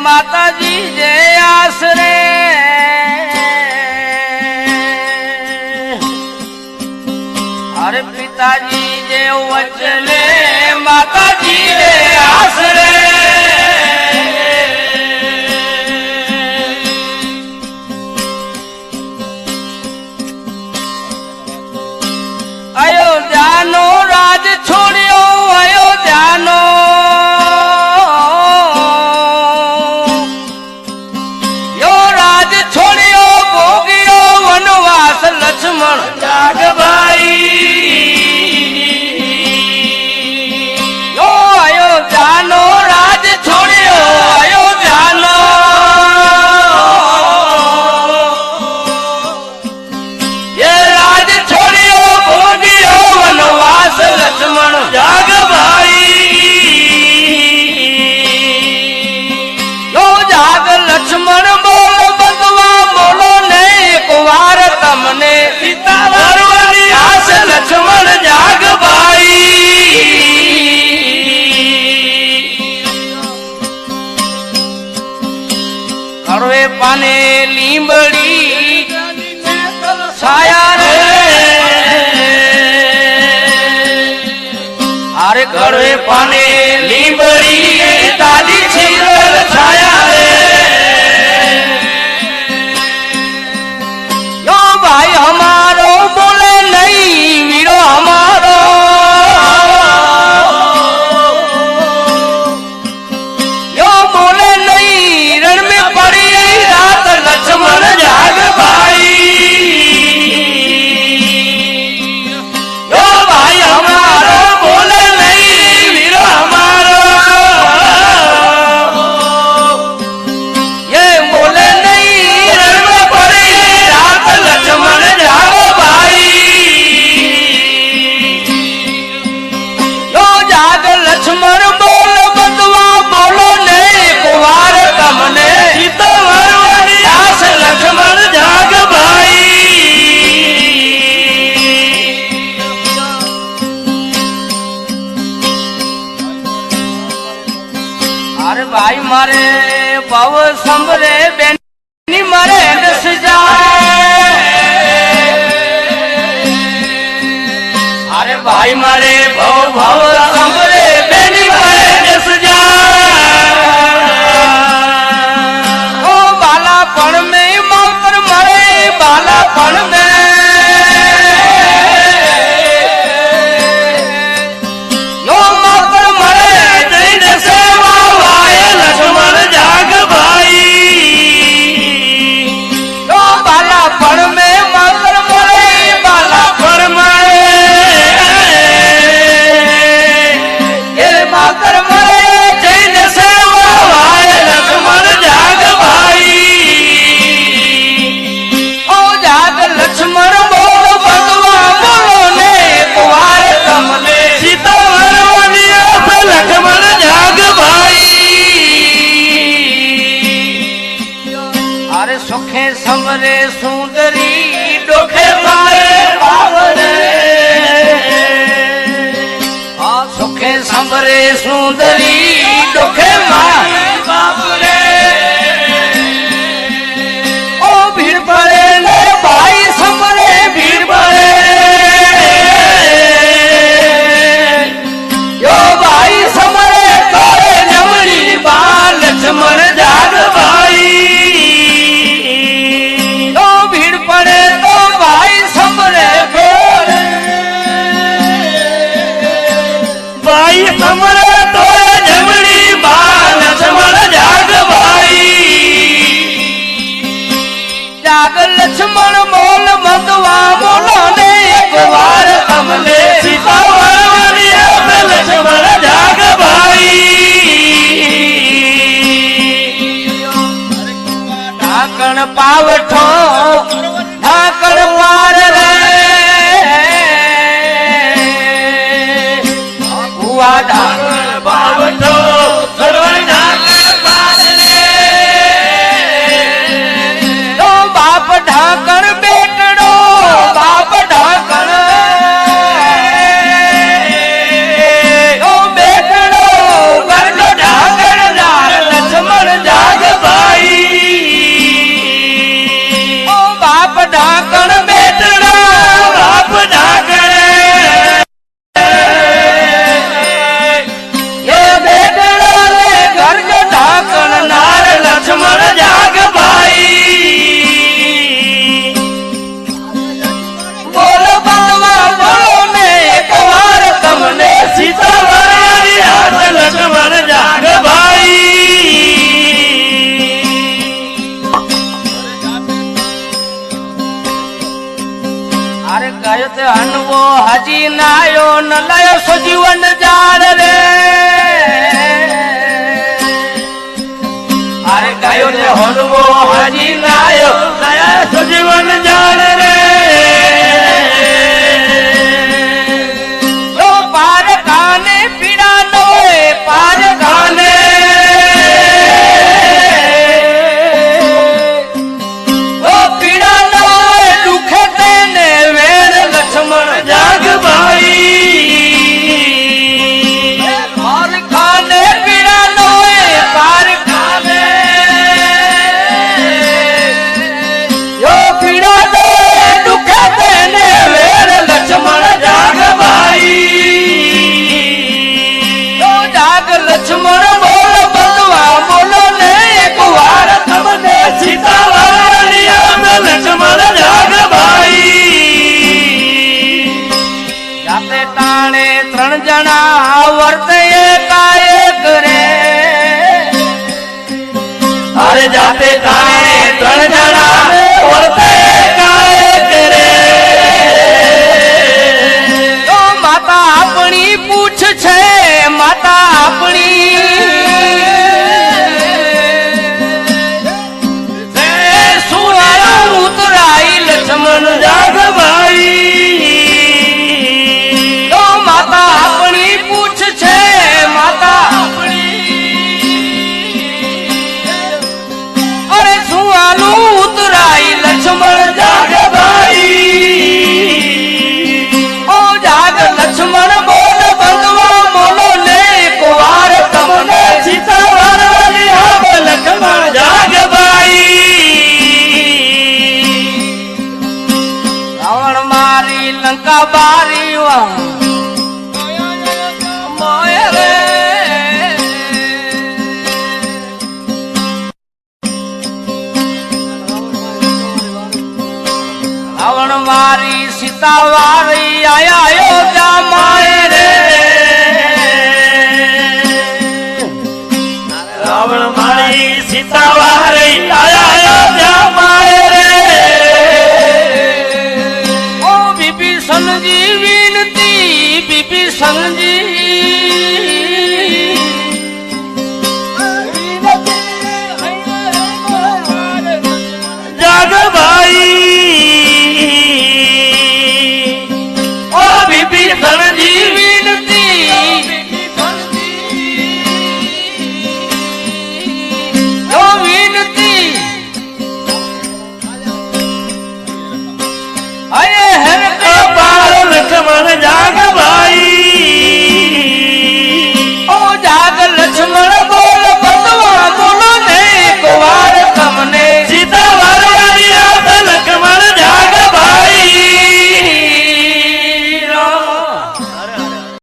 માતાજી જય આશરે পানে লিবরি তালি ছিল। ભાઈ મારે ભવ ભવ સાંભળે, બેની મારે દસ ઓ બાલા પણ મે માવતર મળે બાલા પણ લક્ષ્મણ મોલ મગવા બોલો ને એક વાર અમને લક્ષ્મણ જાગ ભાઈ ઢાકણ પાવઠો નાયો ન લાયો સુજીવન જાણ રે. અરે ગાયો ને હલવો હજી નાયો લાયો સુજીવન જાણ રે. હાથ ટાણે ત્રણ જણા વર્તે કાયક રે અરે જાતે ટાણે ત્રણ જણા વર્તે બારીવા. રાવણ મારી સીતા વારી આયા